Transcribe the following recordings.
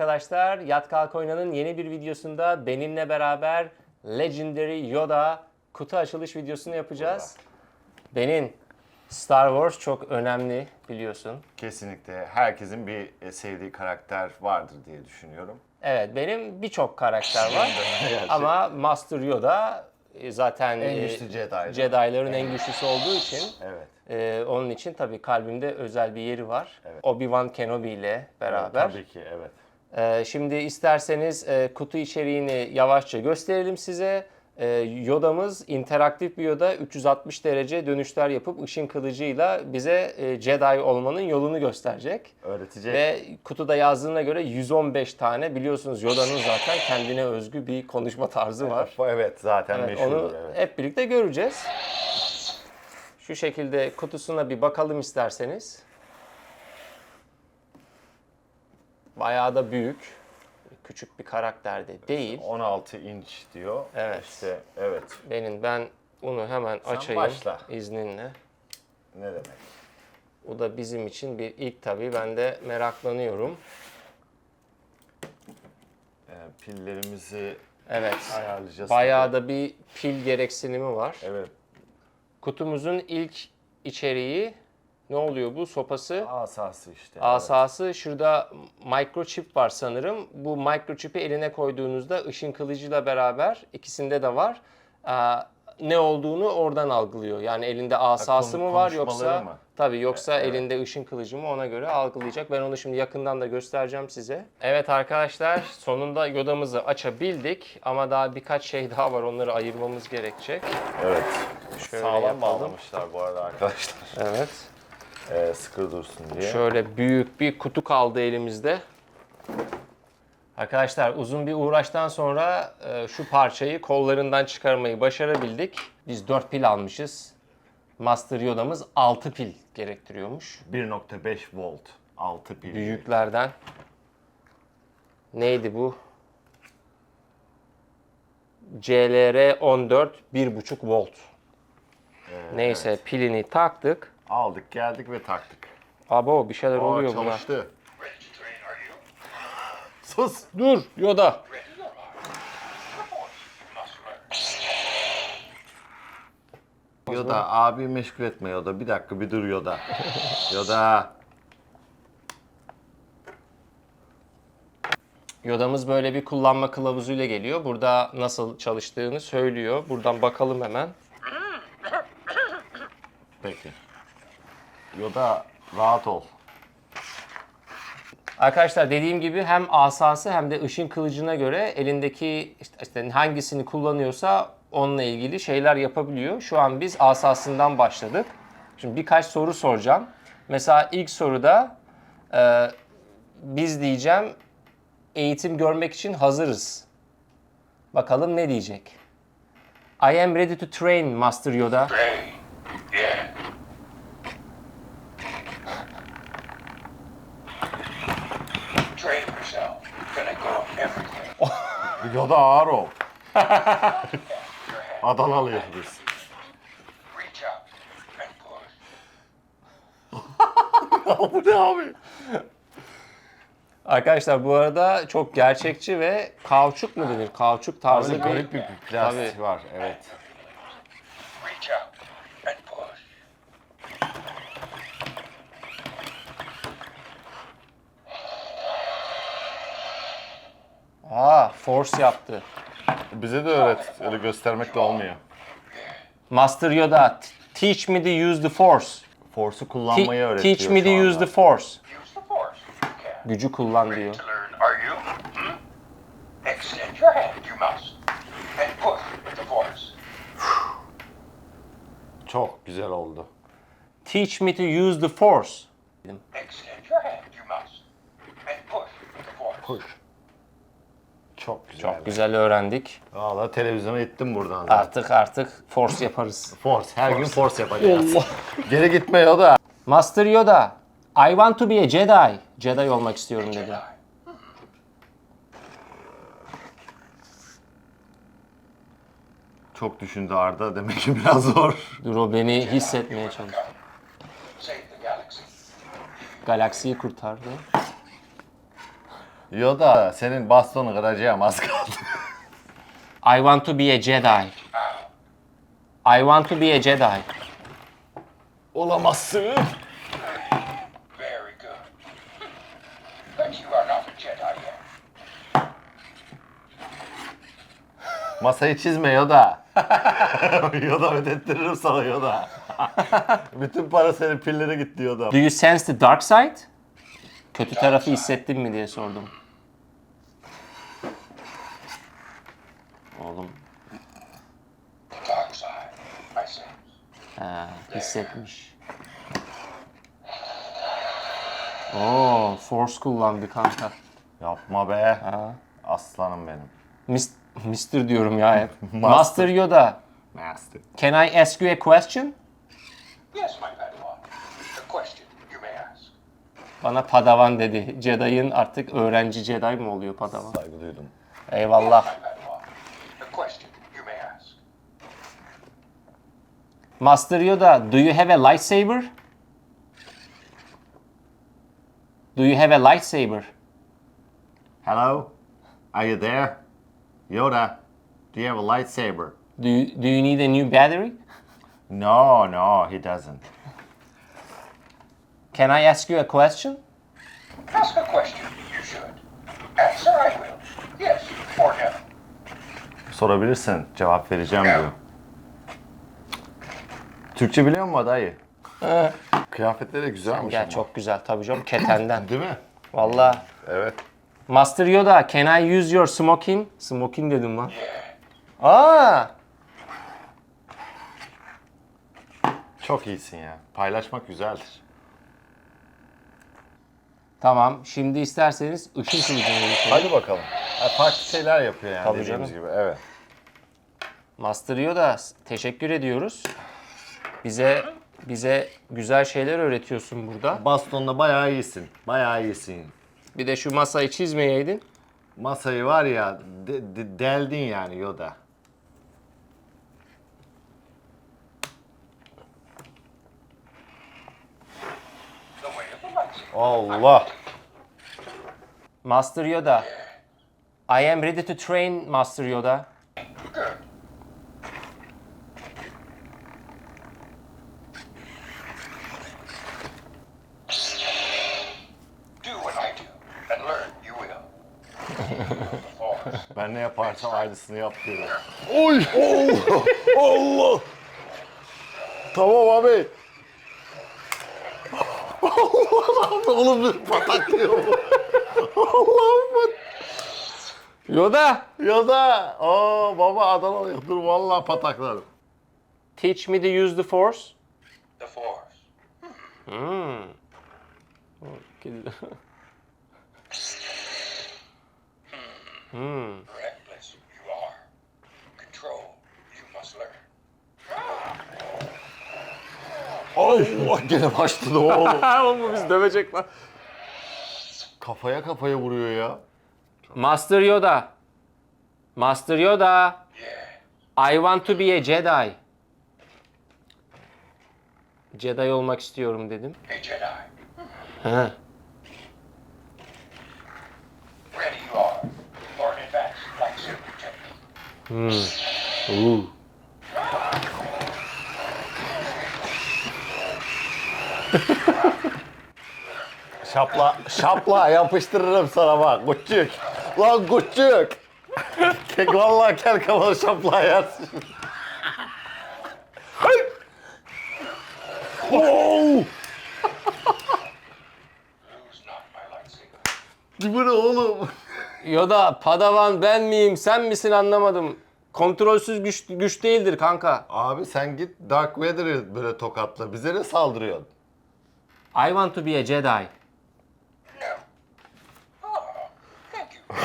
arkadaşlar. Yat Kalk Oyna'nın yeni bir videosunda benimle beraber Legendary Yoda kutu açılış videosunu yapacağız. Benim Star Wars çok önemli biliyorsun. Kesinlikle herkesin bir e, sevdiği karakter vardır diye düşünüyorum. Evet benim birçok karakter var ama Master Yoda e, zaten En e, güçlü Jedi. Jedi'ların en güçlüsü olduğu için Evet. e, onun için tabii kalbimde özel bir yeri var. Evet. Obi-Wan Kenobi ile beraber. Tabii ki evet. Ee, şimdi isterseniz e, kutu içeriğini yavaşça gösterelim size. Ee, Yoda'mız interaktif bir Yoda 360 derece dönüşler yapıp ışın kılıcıyla bize e, Jedi olmanın yolunu gösterecek. Öğretecek. Ve kutuda yazdığına göre 115 tane biliyorsunuz Yoda'nın zaten kendine özgü bir konuşma tarzı var. Evet zaten Evet, meşhur. onu Evet. hep birlikte göreceğiz. Şu şekilde kutusuna bir bakalım isterseniz. Bayağı da büyük. Küçük bir karakter de değil. 16 inç diyor. Evet. İşte evet. Benim ben bunu hemen açayım başla. izninle. Ne demek? Bu da bizim için bir ilk tabii. Ben de meraklanıyorum. Ee, pillerimizi Evet. ayarlayacağız. Bayağı da bir pil gereksinimi var. Evet. Kutumuzun ilk içeriği ne oluyor bu? Sopası. Asası işte. Asası şurada microchip var sanırım. Bu microchip'i eline koyduğunuzda ışın kılıcıyla beraber ikisinde de var. Aa, ne olduğunu oradan algılıyor. Yani elinde asası mı var yoksa mı? tabii yoksa Evet. elinde ışın kılıcı mı ona göre algılayacak. Ben onu şimdi yakından da göstereceğim size. Evet arkadaşlar sonunda Yoda'mızı açabildik ama daha birkaç şey daha var onları ayırmamız gerekecek. Evet. Şöyle Sağlam yapalım. bağlamışlar bu arada arkadaşlar. Evet. Ee, sıkı dursun diye. Şöyle büyük bir kutu kaldı elimizde. Arkadaşlar uzun bir uğraştan sonra e, şu parçayı kollarından çıkarmayı başarabildik. Biz 4 pil almışız. Master Yoda'mız 6 pil gerektiriyormuş. 1.5 volt. 6 pil. Büyüklerden. Neydi bu? CLR 14 1.5 volt. Neyse pilini taktık. Aldık geldik ve taktık. Abo bir şeyler Aa, oluyor buna. çalıştı. Sus. Dur Yoda. Yoda abi meşgul etme Yoda. Bir dakika bir dur Yoda. Yoda. Yoda'mız böyle bir kullanma kılavuzuyla geliyor. Burada nasıl çalıştığını söylüyor. Buradan bakalım hemen. Peki. Yoda rahat ol. Arkadaşlar dediğim gibi hem asası hem de ışın kılıcına göre elindeki işte, işte hangisini kullanıyorsa onunla ilgili şeyler yapabiliyor. Şu an biz asasından başladık. Şimdi birkaç soru soracağım. Mesela ilk soruda e, biz diyeceğim eğitim görmek için hazırız. Bakalım ne diyecek? I am ready to train Master Yoda. Train. Yoda ağır ol. Adanalıyız biz. Bu ne abi? Arkadaşlar bu arada çok gerçekçi ve kauçuk mu denir? Kauçuk tarzı Böyle bir... garip bir plastik var. Evet. Reach out and push. Aa, force yaptı. Bize de öğret. Öyle göstermekle olmuyor. Master Yoda, teach me to use the force. Force'u Te- kullanmayı öğretiyor teach me to şu use the force. Use the force. You can. Gücü kullan Ready diyor. to learn, are you? Hmm? Extend your hand, you must. And push with the force. Çok güzel oldu. Teach me to use the force. Extend your hand, you must. And push with the force. Push. Çok güzel. Çok güzel öğrendik. Valla televizyona gittim buradan. zaten. Artık artık force yaparız. Force. Her gün force yapacağız. Geri gitme Yoda. Master Yoda, I want to be a Jedi. Jedi olmak istiyorum dedi. Çok düşündü Arda. Demek ki biraz zor. Dur o beni hissetmeye çalış. Save the galaxy. Galaksiyi kurtardı. Yoda senin bastonu kıracağım az kaldı. I want to be a Jedi. I want to be a Jedi. Olamazsın. Very good. But you are not a Jedi yet. Masayı çizme Yoda. Yoda ödettiririm sana Yoda. Bütün para senin pillere gitti Yoda. Do you sense the dark side? Kötü tarafı hissettin mi diye sordum. Oğlum ha, hissetmiş. Oo, force kullandı kanka. Yapma be. Ha. Aslanım benim. Mis- Mister diyorum ya hep. Master. Master Yoda, Nasty. can I ask you a question? Yes, my Padawan. The question you may ask. Bana Padawan dedi. Jedi'ın artık öğrenci Jedi mi oluyor Padawan? Saygı duydum. Eyvallah. Master Yoda, do you have a lightsaber? Do you have a lightsaber? Hello? Are you there? Yoda, do you have a lightsaber? Do you, do you need a new battery? No, no, he doesn't. Can I ask you a question? Ask a question, you should. Answer, I will. Yes or no. Sorabilirsin, cevap vereceğim diyor. Türkçe biliyor musun dayı? Kıyafetleri güzelmiş Ya ama. çok güzel tabii canım ketenden. Değil mi? Vallahi. Evet. Master Yoda, can I use your smoking? Smoking dedim lan. Aa, Çok iyisin ya. Paylaşmak güzeldir. tamam. Şimdi isterseniz ışın kılıcına geçelim. Hadi bakalım. Ha, farklı şeyler yapıyor yani Tabii dediğimiz canım. gibi. Evet. Master Yoda, teşekkür ediyoruz. Bize bize güzel şeyler öğretiyorsun burada. Bastonla bayağı iyisin. Bayağı iyisin. Bir de şu masayı çizmeyeydin. Masayı var ya de- de- deldin yani Yoda. Allah. Master Yoda, I am ready to train Master Yoda. Good. Do what I do, and learn you will. The Force. Ben yaparsam aynısını yap diyorum. Oy! Allah! Allah! Tamam abi. Allah! Oğlum bir pataklıyor bu. Allah'ım Yoda, Yoda! Oo baba Adanalı. Dur vallahi pataklarım. teach me to use the force. The Force. Reckless you are. Control you must learn. Allah gene başladı oğlum. Oğlum bu bizi dövecek lan. kafaya kafaya vuruyor ya. Master Yoda. Master Yoda. Yeah. I want to be a Jedi. Jedi olmak istiyorum dedim. A Jedi. Ha. Ready you are an advanced lightsaber technique. Ooh. Şapla, şapla yapıştırırım sana bak küçük. Lan küçük. Kek vallahi kel kafalı şapla yersin. lightsaber. Bu ne oğlum? Yoda, Padawan ben miyim, sen misin anlamadım. Kontrolsüz güç, güç değildir kanka. Abi sen git Dark Vader'ı böyle tokatla. Bize ne saldırıyorsun? I want to be a Jedi. No. Thank you.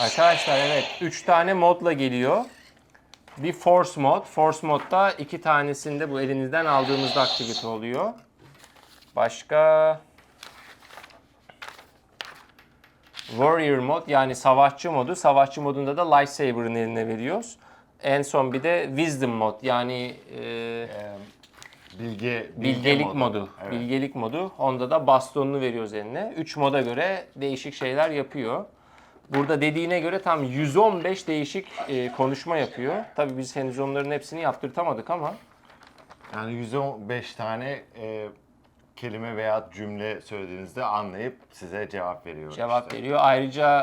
Arkadaşlar evet 3 tane modla geliyor. Bir Force mod. Force modda iki tanesinde bu elinizden aldığımızda aktivite oluyor. Başka Warrior mod yani savaşçı modu. Savaşçı modunda da Lightsaber'ın eline veriyoruz. En son bir de Wisdom mod yani e, Bilge, bilge Bilgelik modu. Evet. Bilgelik modu. Honda da bastonunu veriyoruz eline. 3 moda göre değişik şeyler yapıyor. Burada dediğine göre tam 115 değişik e, konuşma yapıyor. Tabii biz henüz onların hepsini yaptırtamadık ama Yani 115 tane e, kelime veya cümle söylediğinizde anlayıp size cevap veriyor. cevap işte. veriyor. Ayrıca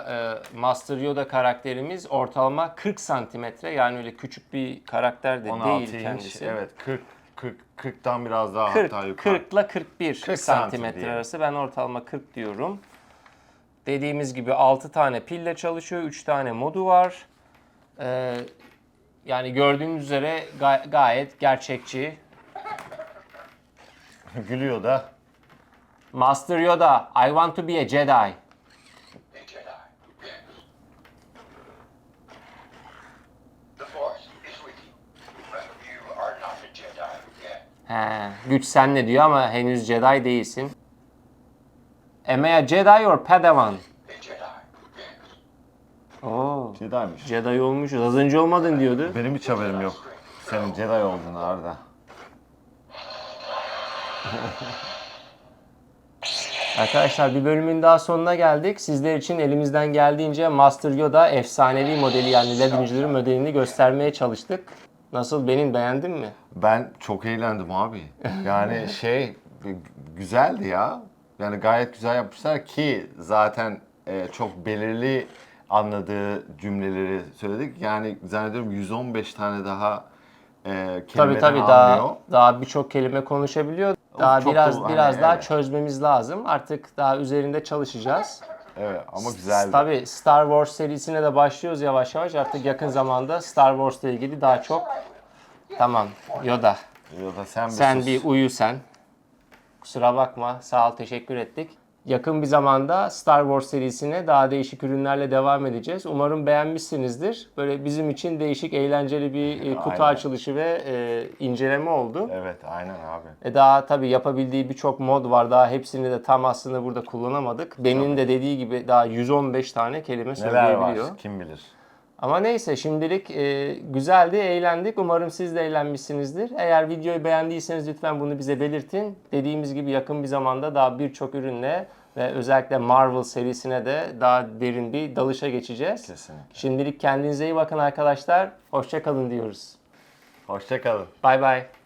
e, Master Yoda karakterimiz ortalama 40 santimetre yani öyle küçük bir karakter de 16 değil inç, kendisi. evet 40 40 40'tan biraz daha 40, hatta yukarı. 40 ile 41 40 santim santimetre arası. Ben ortalama 40 diyorum. Dediğimiz gibi 6 tane pille çalışıyor. 3 tane modu var. Ee, yani gördüğünüz üzere ga- gayet gerçekçi. Gülüyor da. Master Yoda, I want to be. A Jedi. Yes. The Force is with you. But you are not a Jedi yet. He, güç senle diyor ama henüz Jedi değilsin. Am I a Jedi or Padawan? Oo, Jedi'miş. Jedi olmuşuz. Az önce olmadın diyordu. Benim hiç haberim yok. Senin Jedi olduğunu Arda. Arkadaşlar bir bölümün daha sonuna geldik. Sizler için elimizden geldiğince Master Yoda efsanevi modeli yani Legendary modelini göstermeye çalıştık. Nasıl benim beğendin mi? Ben çok eğlendim abi. Yani şey güzeldi ya. Yani gayet güzel yapmışlar ki zaten e, çok belirli anladığı cümleleri söyledik. Yani zannediyorum 115 tane daha e, Tabii kelimeden tabii daha anlıyor. daha birçok kelime konuşabiliyor. Daha çok biraz da- hani biraz daha evet. çözmemiz lazım. Artık daha üzerinde çalışacağız. Evet ama güzeldi. Tabii Star Wars serisine de başlıyoruz yavaş yavaş. Artık yakın zamanda Star Wars'la ilgili daha çok Tamam Yoda. Ya da sen bir Sen sus. bir uyu sen. Kusura bakma. Sağ ol. Teşekkür ettik. Yakın bir zamanda Star Wars serisine daha değişik ürünlerle devam edeceğiz. Umarım beğenmişsinizdir. Böyle bizim için değişik, eğlenceli bir e, kutu Aynen. açılışı ve e, inceleme oldu. Evet aynen abi. E daha tabii yapabildiği birçok mod var. Daha hepsini de tam aslında burada kullanamadık. Ben'in de dediği gibi daha 115 tane kelime Neler söyleyebiliyor. var kim bilir. Ama neyse şimdilik e, güzeldi, eğlendik. Umarım siz de eğlenmişsinizdir. Eğer videoyu beğendiyseniz lütfen bunu bize belirtin. Dediğimiz gibi yakın bir zamanda daha birçok ürünle ve özellikle Marvel serisine de daha derin bir dalışa geçeceğiz. Kesinlikle. Şimdilik kendinize iyi bakın arkadaşlar. Hoşça kalın diyoruz. Hoşça kalın. Bay bay.